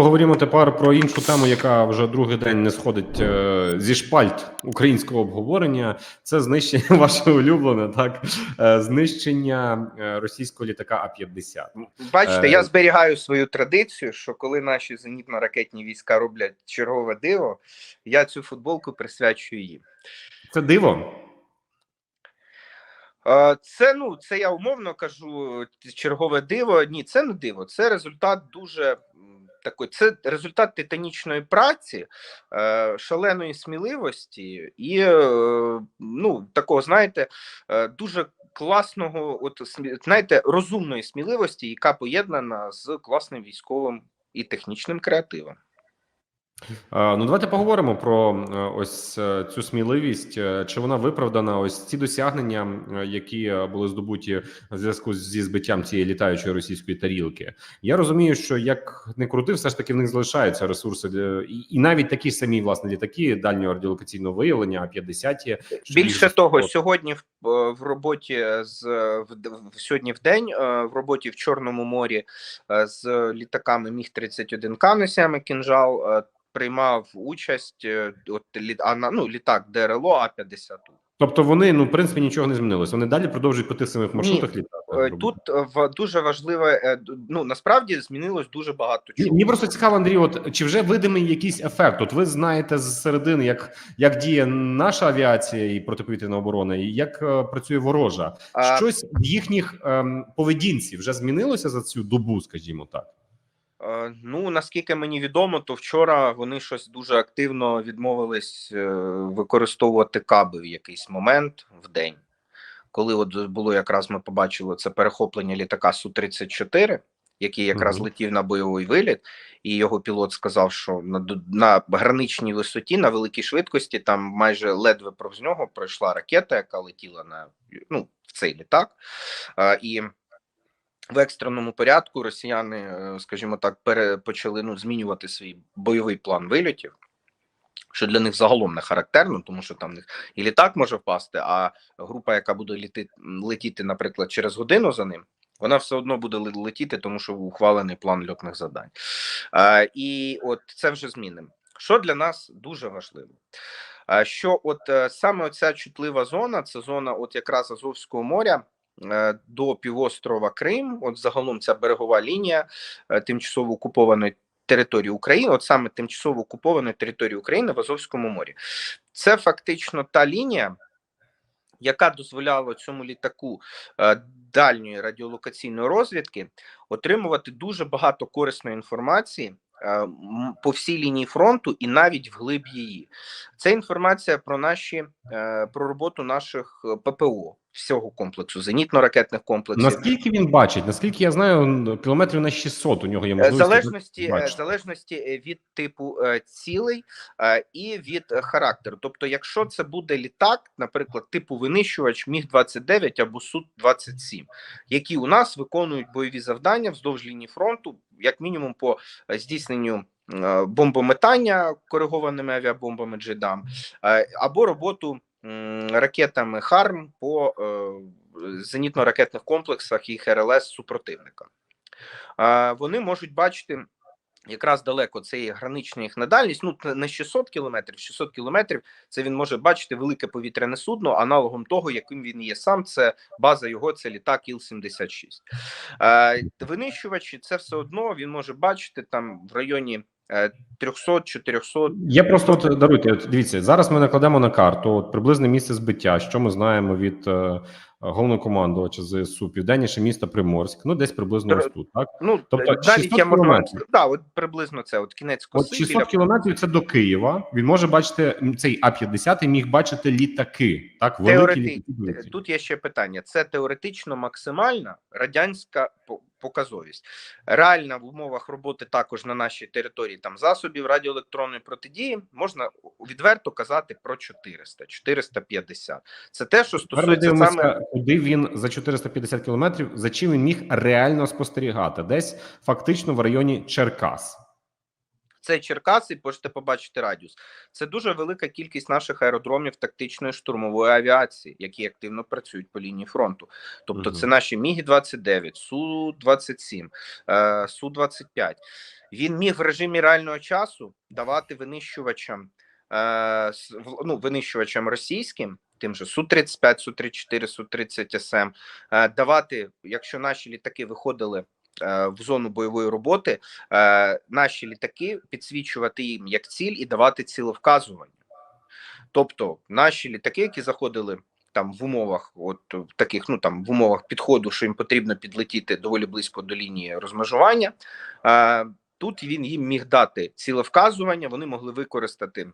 поговоримо тепер про іншу тему, яка вже другий день не сходить е, зі шпальт українського обговорення. Це знищення ваше улюблене, так е, знищення е, російського літака А 50 Бачите, Е, я зберігаю свою традицію, що коли наші зенітно-ракетні війська роблять чергове диво, я цю футболку присвячую їм. Це диво. Е, Це ну це я умовно кажу чергове диво. Ні, це не диво. Це результат дуже м, такої. Це результат титанічної праці, е, шаленої сміливості і е, ну такого, знаєте, е, дуже класного, от знаєте, розумної сміливості, яка поєднана з класним військовим і технічним креативом. Е, Ну, давайте поговоримо про е, ось е, цю сміливість. Чи вона виправдана? Ось ці досягнення, які були здобуті в зв'язку зі збиттям цієї літаючої російської тарілки. Я розумію, що як не крути, все ж таки в них залишаються ресурси і, навіть такі самі власне літаки дальнього радіолокаційного виявлення, а 50 є. Більше того, сьогодні в, в роботі з в, в- сьогодні в день в роботі в Чорному морі з літаками Міг 31 к носями кінжал приймав участь е, от ну, літак ДРЛО А 50 Тобто вони ну в принципі нічого не змінилось. Вони далі продовжують по тих самих маршрутах літати. Е, Тут е, в дуже важливе е, ну насправді змінилось дуже багато чого. Мені просто цікаво, Андрій, от чи вже видимий якийсь ефект? От ви знаєте з середини, як, як діє наша авіація і протиповітряна оборона, і як е, працює ворожа. А, Щось в їхніх ем, поведінці вже змінилося за цю добу, скажімо так. Е, Ну наскільки мені відомо, то вчора вони щось дуже активно відмовились е, використовувати каби в якийсь момент в день. Коли от було якраз ми побачили це перехоплення літака су 34 який якраз Мгм. летів на бойовий виліт, і його пілот сказав, що на, на граничній висоті, на великій швидкості, там майже ледве повз нього пройшла ракета, яка летіла на ну, в цей літак. Е, І в екстреному порядку росіяни, е, скажімо так, пере, почали ну, змінювати свій бойовий план вильотів, що для них загалом не характерно, тому що там і літак може впасти, а група, яка буде літи, летіти, наприклад, через годину за ним, вона все одно буде летіти, тому що ухвалений план льотних завдань. Е, і от це вже змінимо. Що для нас дуже важливо? Що от е, саме оця чутлива зона, це зона, от якраз Азовського моря, до півострова Крим, от загалом ця берегова лінія е, тимчасово окупованої території України, от саме тимчасово окупованої території України в Азовському морі. Це фактично та лінія, яка дозволяла цьому літаку е, дальньої радіолокаційної розвідки отримувати дуже багато корисної інформації. е, По всій лінії фронту і навіть вглиб її, це інформація про наші е, про роботу наших е, ППО всього комплексу зенітно-ракетних комплексів. Наскільки він бачить? Наскільки я знаю, кілометрів на 600 у нього є Е, можливість залежності, е, бачити. залежності е, від типу цілей і від характеру. Тобто, якщо це буде літак, наприклад, типу винищувач Міг 29 або Су 27 які у нас виконують бойові завдання вздовж лінії фронту, як мінімум по здійсненню. Бомбометання коригованими авіабомбами Джейдам е, або роботу ракетами ХАРМ по е, зенітно-ракетних комплексах і ХРЛС супротивника. Вони можуть бачити якраз далеко це є гранична їх надальність. Ну не 600 кілометрів, 600 кілометрів. Це він може бачити велике повітряне судно, аналогом того, яким він є сам. Це база його, це літак Іл-76. Е, винищувачі це все одно він може бачити там в районі 300-400 Я просто от даруйте. От дивіться, зараз ми накладемо на карту от приблизне місце збиття. Що ми знаємо від е, головнокомандувача ЗСУ, південніше місто Приморськ. Ну десь приблизно ось тут. Так Ну Тобто навіть 600 я можу кілометрів. да, от приблизно це от кінець коси. от 600 біля- кілометрів це до Києва. Він може бачити цей А 50 міг бачити літаки. Так, великі Теорети... літаки. Тут є ще питання: це теоретично максимальна радянська показовість. Реальна в умовах роботи також на нашій території там засобів радіоелектронної протидії можна відверто казати про 400, 450. Це те, що стосується саме куди він за 450 кілометрів, за чим він міг реально спостерігати, десь фактично в районі Черкас. Це Черкаси, можете побачити радіус. Це дуже велика кількість наших аеродромів тактичної штурмової авіації, які активно працюють по лінії фронту. Тобто, це наші Міги 29 Су 27 е, Су 25 Він міг в режимі реального часу давати винищувачам, е, ну, винищувачам російським. Тим же су 35 су 34 су 30 СМ давати, якщо наші літаки виходили в зону бойової роботи, е, наші літаки підсвічувати їм як ціль і давати ціловказування. Тобто наші літаки, які заходили там в умовах, от в таких, ну там в умовах підходу, що їм потрібно підлетіти доволі близько до лінії розмежування. Е, тут він їм міг дати цілевказування, вони могли використати.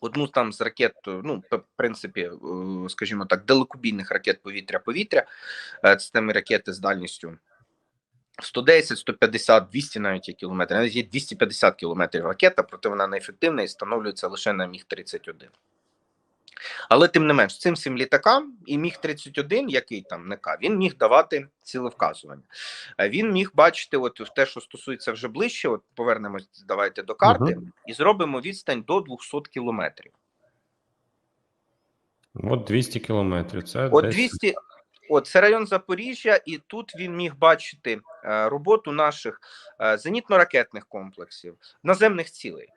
Одну там з ракет, ну в принципі, е, скажімо так, далекобійних ракет повітря-повітря, е, це там ракети з дальністю 110, 150, 200 навіть кілометрів, навіть є 250 кілометрів ракета, проте вона неефективна і встановлюється лише на Міг-31. Але тим не менш, цим всім літакам і Міг-31, який там не К, він міг давати цілевказування. Е, Він міг бачити, от те, що стосується вже ближче, от повернемось давайте до карти, і зробимо відстань до 200 кілометрів. От 200 кілометрів. Це От 200, от це район Запоріжжя, і тут він міг бачити е, роботу наших е, зенітно-ракетних комплексів, наземних цілей,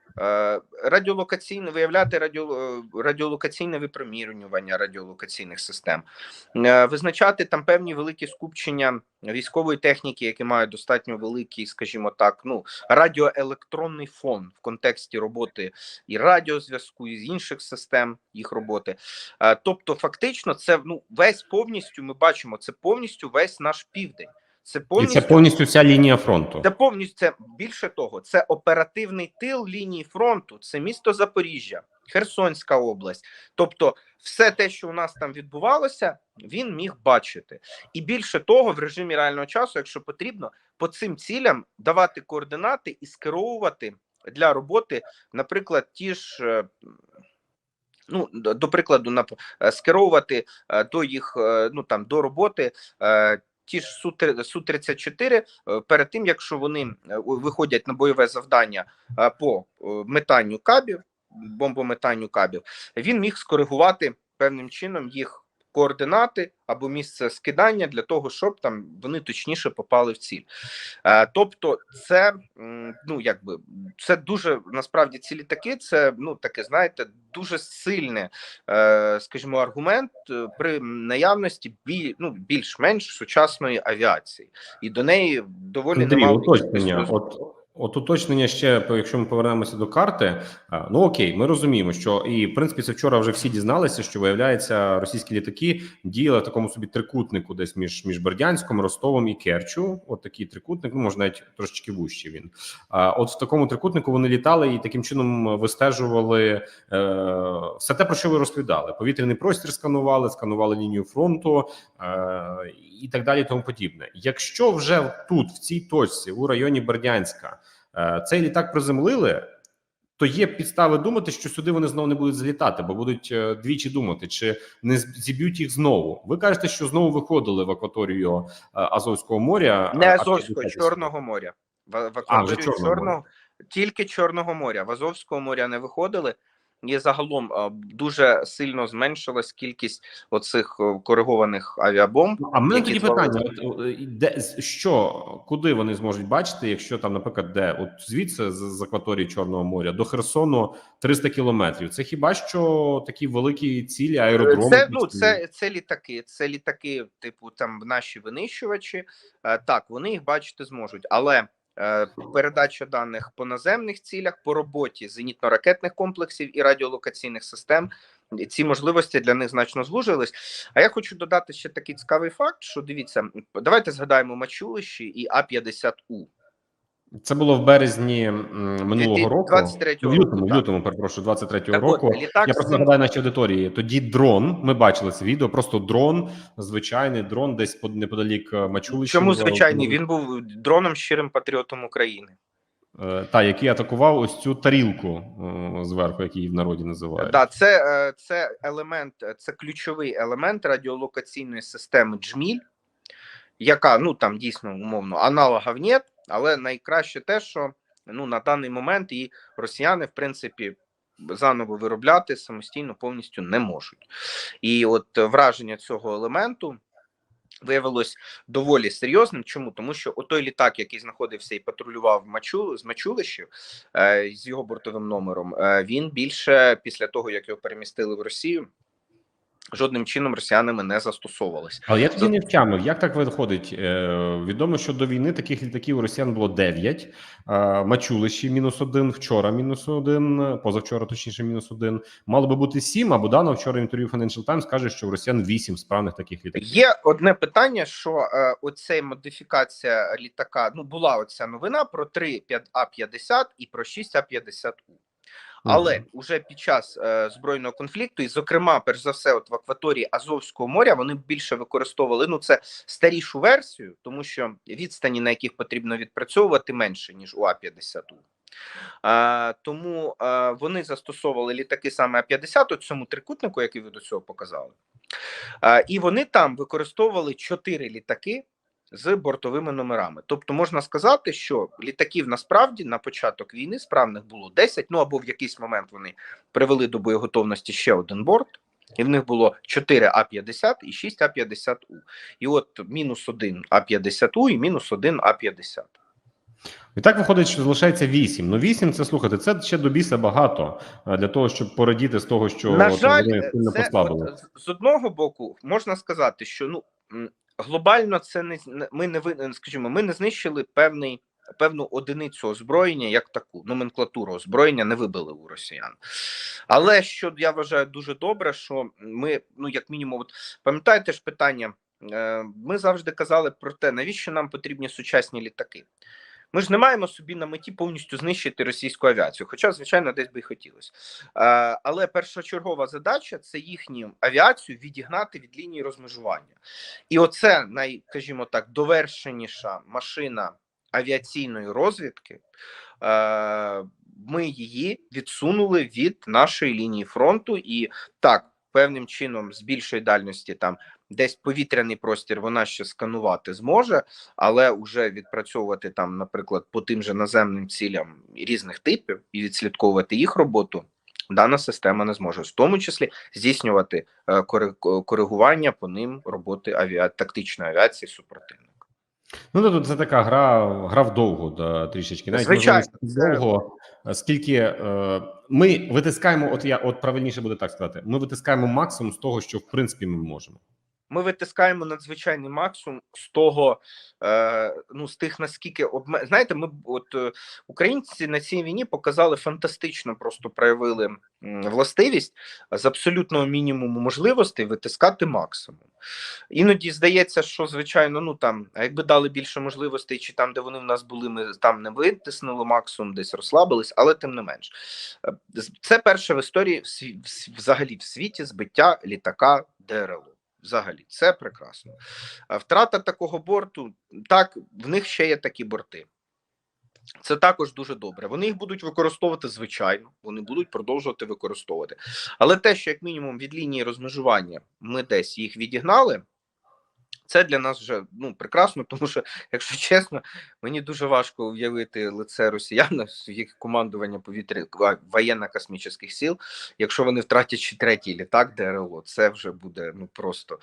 радіолокаційне виявляти радіо, е, радіолокаційне випромірювання радіолокаційних систем, е, визначати там певні великі скупчення військової техніки, які мають достатньо великий, скажімо так, ну радіоелектронний фон в контексті роботи і радіозв'язку, і з інших систем їх роботи. Е, Тобто, фактично, це ну весь повністю. Ми бачимо це повністю весь наш південь. Це і повністю це повністю вся лінія фронту. це повністю це більше того. Це оперативний тил лінії фронту. Це місто Запоріжжя, Херсонська область. Тобто, все те, що у нас там відбувалося, він міг бачити. І більше того, в режимі реального часу, якщо потрібно, по цим цілям давати координати і скеровувати для роботи, наприклад, ті ж. е, Ну, до прикладу, на е, скеровувати е, до їх ну там до роботи ті ж су су 34 е, перед тим, якщо вони е, виходять на бойове завдання е, по метанню кабів, бомбометанню кабів, він міг скоригувати певним чином їх координати або місце скидання для того, щоб там вони точніше попали в ціль. Е, Тобто, це ну якби це дуже насправді ці літаки. Це ну таке, знаєте, дуже сильне, е, скажімо, аргумент е, при наявності бі, ну, більш-менш сучасної авіації, і до неї доволі От, от уточнення ще, якщо ми повернемося до карти. Ну окей, ми розуміємо, що і в принципі це вчора вже всі дізналися, що виявляється, російські літаки діяли в такому собі трикутнику, десь між між Бердянськом, Ростовом і Керчу. От такий трикутник, ну може навіть трошечки вужчий він. А от в такому трикутнику вони літали і таким чином вистежували е, все те, про що ви розповідали. Повітряний простір сканували, сканували лінію фронту е, і так далі, тому подібне. Якщо вже тут, в цій точці, у районі Бердянська, е, цей літак приземлили, то є підстави думати, що сюди вони знову не будуть залітати, бо будуть е, двічі думати, чи не зіб'ють їх знову. Ви кажете, що знову виходили в акваторію е, Азовського моря, не а Азовського, Чорного моря. В, акваторію А, Чорного Чорного, тільки Чорного моря. В Азовського моря не виходили. І загалом дуже сильно зменшилась кількість оцих е, коригованих авіабомб. А в мене тоді питання: е, де що куди вони зможуть бачити, якщо там, наприклад, де от звідси з, акваторії Чорного моря до Херсону 300 кілометрів. Це хіба що такі великі цілі аеродроми? Це ну це, це літаки. Це літаки, типу там наші винищувачі. Е, Так, вони їх бачити зможуть, але е, передача даних по наземних цілях, по роботі зенітно-ракетних комплексів і радіолокаційних систем. Ці можливості для них значно звужились. А я хочу додати ще такий цікавий факт: що дивіться, давайте згадаємо Мачулищі і А-50У. Це було в березні минулого року. 23-го в лютому, року, в лютому, перепрошую, 23-го Так от, року. літак Я просто нагадаю нашій аудиторії. Тоді дрон. Ми бачили це відео. Просто дрон, звичайний дрон, десь под- неподалік е, Мачулища. Чому звичайний? Він був дроном щирим патріотом України. Е, та який атакував ось цю тарілку е, зверху, як її в народі називають. Да, це, це елемент, це ключовий елемент радіолокаційної системи Джміль, яка ну там дійсно умовно аналогів нет, але найкраще те, що ну на даний момент і росіяни, в принципі, заново виробляти самостійно повністю не можуть. І от враження цього елементу виявилось доволі серйозним. Чому? Тому що отой літак, який знаходився і патрулював Мачу з Мачулищів е, з його бортовим номером, е, він більше після того, як його перемістили в Росію. Жодним чином росіянами не застосовувалися. Але я тоді не втямив, як так виходить? Е, відомо, що до війни таких літаків у росіян було 9, е, Мачулищі мінус один, вчора мінус один, позавчора точніше мінус один. Мало би бути 7, а Буданов вчора інтерв'ю Financial Times каже, що в росіян 8 справних таких літаків. Є одне питання, що е, оцей модифікація літака. Ну була оця новина про 3 А-50 і про 6 А-50У. Але уже під час е, збройного конфлікту, і зокрема, перш за все, от в акваторії Азовського моря, вони більше використовували ну це старішу версію, тому що відстані, на яких потрібно відпрацьовувати, менше ніж у А-50У. А, тому а, вони застосовували літаки саме А-50 у цьому трикутнику, який ви до цього показали. А, і вони там використовували чотири літаки з бортовими номерами. Тобто можна сказати, що літаків насправді на початок війни справних було 10, ну або в якийсь момент вони привели до боєготовності ще один борт. І в них було 4 А-50 і 6 А-50У. І от мінус 1 А-50У і мінус 1 А-50. І так виходить, що залишається 8. Ну 8 це слухайте, це ще до біса багато е, для того, щоб порадіти з того, що На жаль, вони сильно це, послабили. от, з- одного боку можна сказати, що ну глобально це не ми не скажімо, ми не знищили певний. Певну одиницю озброєння як таку номенклатуру озброєння не вибили у росіян. Але що я вважаю дуже добре, що ми, ну як мінімум, от пам'ятаєте ж питання, е, ми завжди казали про те, навіщо нам потрібні сучасні літаки. Ми ж не маємо собі на меті повністю знищити російську авіацію, хоча, звичайно, десь би й хотілося. Е, Але першочергова задача це їхню авіацію відігнати від лінії розмежування. І оце най, скажімо так, довершеніша машина авіаційної розвідки. Е, Ми її відсунули від нашої лінії фронту, і так, певним чином, з більшої дальності, там десь повітряний простір вона ще сканувати зможе, але вже відпрацьовувати там, наприклад, по тим же наземним цілям різних типів і відслідковувати їх роботу. Дана система не зможе, в тому числі здійснювати е, коригування по ним роботи авіа... тактичної авіації супротивника. Ну тут це така гра, гра вдовго да, трішечки. Навіть Звичайно, довго, скільки е, ми витискаємо, от я от правильніше буде так сказати. Ми витискаємо максимум з того, що в принципі ми можемо. Ми витискаємо надзвичайний максимум з того, е, ну з тих наскільки обме... знаєте, ми от е, українці на цій війні показали фантастично, просто проявили м, властивість з абсолютного мінімуму можливостей витискати максимум. Іноді здається, що звичайно, ну там, якби дали більше можливостей, чи там, де вони в нас були, ми там не витиснули максимум, десь розслабились, але тим не менш, Е, це перше в історії взагалі в світі збиття літака ДРЛО. Взагалі, це прекрасно. Втрата такого борту, так, в них ще є такі борти. Це також дуже добре. Вони їх будуть використовувати звичайно, вони будуть продовжувати використовувати. Але те, що як мінімум від лінії розмежування ми десь їх відігнали, це для нас вже ну прекрасно, тому що, якщо чесно, мені дуже важко уявити лице росіян, їх командування повітря воєнно-космічних сил, якщо вони втратять ще третій літак ДРЛО, це вже буде ну просто.